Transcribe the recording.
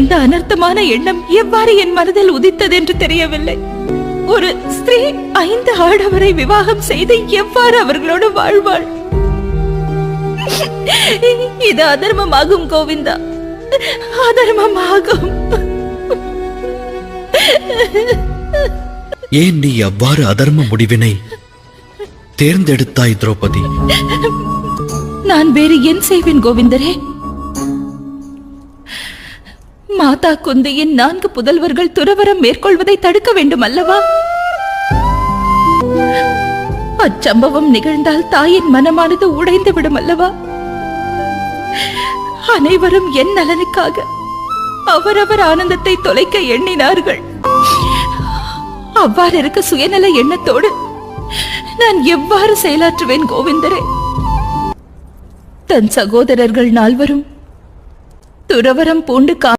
இந்த அனர்த்தமான எண்ணம் எவ்வாறு என் மனதில் உதித்தது என்று தெரியவில்லை. ஒரு ஸ்திரீ ஐந்து ஆடவரை விவாகம் செய்து எவ்வாறு அவர்களோடு வாழ்வாள்? இது அதர்மமாகும் கோவிந்தா. அதர்மமாகும். ஏன் நீ அவ்வாறு அதர்ம முடிவினை தேர்ந்தெடுத்தாய் திரௌபதி? நான் வேறு என் செய்வேன் கோவிந்தரே. மாதா குந்தியின் நான்கு புதல்வர்கள் துறவரம் மேற்கொள்வதை தடுக்க வேண்டும் அல்லவா அச்சம்பவம் நிகழ்ந்தால் தாயின் மனமானது உடைந்து விடும் அல்லவா அனைவரும் என் நலனுக்காக அவரவர் ஆனந்தத்தை தொலைக்க எண்ணினார்கள். அவ்வாறு இருக்க சுயநல எண்ணத்தோடு நான் எவ்வாறு செயலாற்றுவேன் கோவிந்தரே? தன் சகோதரர்கள் நால்வரும் துறவரம் பூண்டு கா